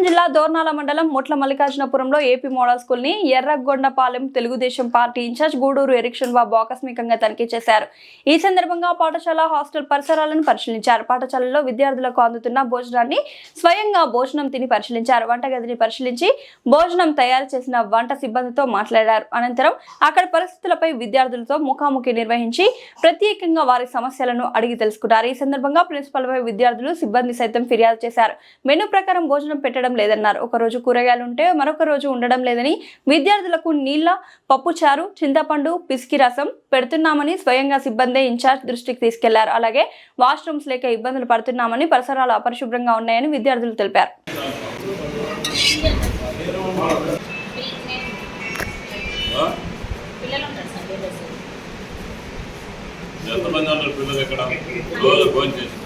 ప్రకాశం జిల్లా దోర్నాల మండలం ముట్ల మల్లికార్జునపురంలో ఏపీ మోడల్ స్కూల్ని ఎర్రగొండపాలెం తెలుగుదేశం పార్టీ ఇన్ఛార్జ్ గూడూరు ఎరిక్షన్ బాబు ఆకస్మికంగా తనిఖీ చేశారు. ఈ సందర్భంగా పాఠశాల హాస్టల్ పరిసరాలను పరిశీలించారు. పాఠశాలలో విద్యార్థులకు అందుతున్న భోజనాన్ని స్వయంగా భోజనం తిని పరిశీలించారు. వంటగదిని పరిశీలించి భోజనం తయారు చేసిన వంట సిబ్బందితో మాట్లాడారు. అనంతరం అక్కడ పరిస్థితులపై విద్యార్థులతో ముఖాముఖి నిర్వహించి ప్రత్యేకంగా వారి సమస్యలను అడిగి తెలుసుకున్నారు. ఈ సందర్భంగా ప్రిన్సిపల్ పై విద్యార్థులు సిబ్బంది సైతం ఫిర్యాదు చేశారు. మెనూ ప్రకారం భోజనం పెట్టడం లేదన్నారు. ఒక రోజు కూరగాయలు ఉంటే మరొక రోజు ఉండడం లేదని విద్యార్థులకు నీళ్ళ పప్పుచారు చింతపండు పిసికి రసం పెడుతున్నామని స్వయంగా సిబ్బంది ఇన్ఛార్జ్ దృష్టికి తీసుకెళ్ళారు. అలాగే వాష్రూమ్స్ లేక ఇబ్బందులు పడుతున్నామని పరిసరాలు అపరిశుభ్రంగా ఉన్నాయని విద్యార్థులు తెలిపారు. ఎంతమంది ఉన్నారు పిల్లలు ఇక్కడ? రోజు ఫోన్ చేసి.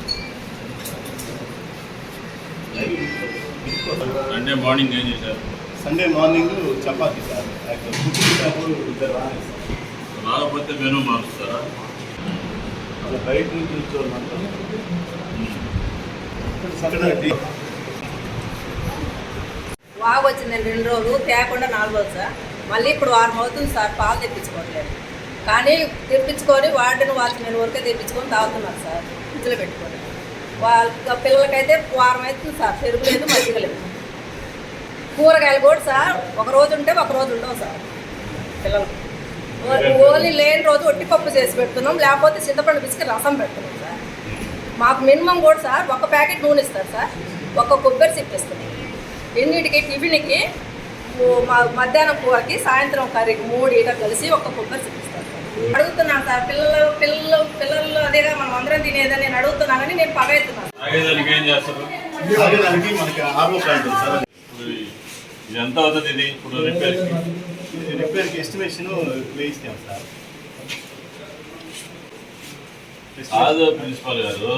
సండే మార్నింగ్ ఏం చేశారు? Sunday morning chapati sir. రాకపోతే మెనూ మారుస్తారా? అలా బయట నుంచి వచ్చేవాళ్ళంతా ఇక్కడ టీ- వాగు వచ్చిందండి రెండు రోజులు తేకుండా నాలుగు రోజులు సార్. మళ్ళీ ఇప్పుడు వారం అవుతుంది సార్ పాలు తెప్పించుకోవట్లేదు. కానీ తెప్పించుకొని వాటిని వాచ్మెన్ వరకే తెప్పించుకొని తాగుతున్నారు సార్. ఫ్రిడ్జ్లో పెట్టుకొని. వాళ్ళ పిల్లలకైతే వారం అవుతుంది సార్ పెరుగు లేదు మజ్జిగ లేదు. కూరగాయలు కూడా సార్ ఒక రోజు ఉంటే ఒక రోజు ఉండవు సార్ పిల్లలు. ఓన్లీ లేని రోజు ఒట్టి పప్పు చేసి పెడుతున్నాం లేకపోతే చింతపండు పిసికి రసం పెడుతున్నాం సార్ మాకు మినిమం కూడా సార్ ఒక ప్యాకెట్ నూనె ఇస్తారు సార్ ఒక కొబ్బరి సిప్పిస్తున్నాం ఎన్నిటికి టిఫిన్కి మా మధ్యాహ్నం కూరకి సాయంత్రం కర్రీకి మూడు ఈట కలిసి ఒక కొబ్బరి సిప్పిస్తారు అడుగుతున్నాను సార్. పిల్లలు పిల్లలు పిల్లలు అదేగా మనం అందరం తినేదని నేను అడుగుతున్నానని నేను పగ ఎత్తున్నాను ఆర్ఓ ఎంత అవుతుంది ఇది? ఇప్పుడు రిపేర్కి ఇది రిపేర్కి ఎస్టిమేషన్ వేయిస్తాం సార్. కాదు ప్రిన్సిపాల్ గారు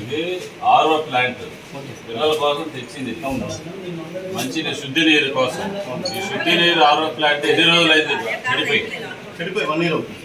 ఇది ఆరో ప్లాంట్. పిల్లల కోసం తెచ్చింది. మంచి శుద్ధి నీరు కోసం. ఈ శుద్ధి నీరు ఆరో ప్లాంట్ ఎన్ని రోజులు అయింది చెడిపోయి చెడిపోయి వన్ ఇయర్ అవుతుంది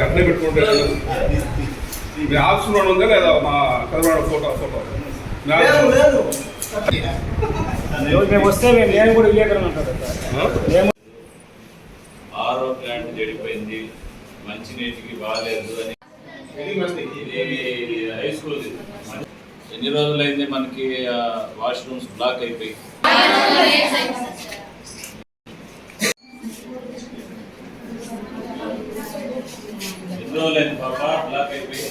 అట్లే పెట్టుకుంటే మీ ఆఫీస్లో ఉందా లేదా మా కదవాడ ఫోటో ఫోటో మేము వస్తే మేము నేను కూడా విలేకరులు ఉంటారు మేము ఆరో ప్లాంట్ చెడిపోయింది మంచినీటికి బాగాలేదు అని హై స్కూల్ ఇది. ఎన్ని రోజులైంది మనకి వాష్రూమ్స్ బ్లాక్ అయిపోయి ఎన్ని రోజులైంది బ్లాక్ అయిపోయి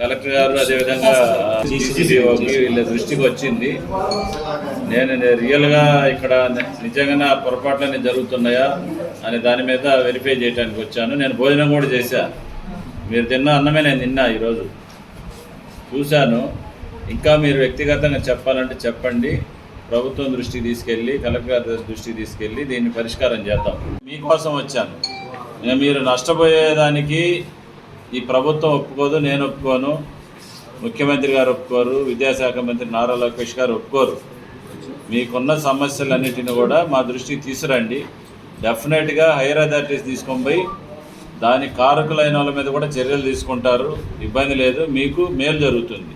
కలెక్టర్ గారు అదేవిధంగా సిసిడిఓకి వీళ్ళ దృష్టికి వచ్చింది. నేను రియల్గా ఇక్కడ నిజంగానే ఆ పొరపాట్లన్నీ జరుగుతున్నాయా అనే దాని మీద వెరిఫై చేయడానికి వచ్చాను. నేను భోజనం కూడా చేశా. మీరు తిన్న అన్నమే నేను తిన్నా ఈరోజు. చూశాను. ఇంకా మీరు వ్యక్తిగతంగా చెప్పాలంటే చెప్పండి. ప్రభుత్వం దృష్టికి తీసుకెళ్ళి కలెక్టర్ గారి దృష్టికి తీసుకెళ్ళి దీన్ని పరిష్కారం చేద్దాం. మీకోసం వచ్చాను. నేను మీరు నష్టపోయేదానికి ఈ ప్రభుత్వం ఒప్పుకోదు నేను ఒప్పుకోను. ముఖ్యమంత్రి గారు ఒప్పుకోరు విద్యాశాఖ మంత్రి నారా లోకేష్ గారు ఒప్పుకోరు. మీకున్న సమస్యలన్నిటిని కూడా మా దృష్టికి తీసుకురండి. డెఫినెట్గా హైయర్ అథారిటీస్ తీసుకొని పోయి దాని కారకులైన వాళ్ళ మీద కూడా చర్యలు తీసుకుంటారు. ఇబ్బంది లేదు మీకు మేలు జరుగుతుంది.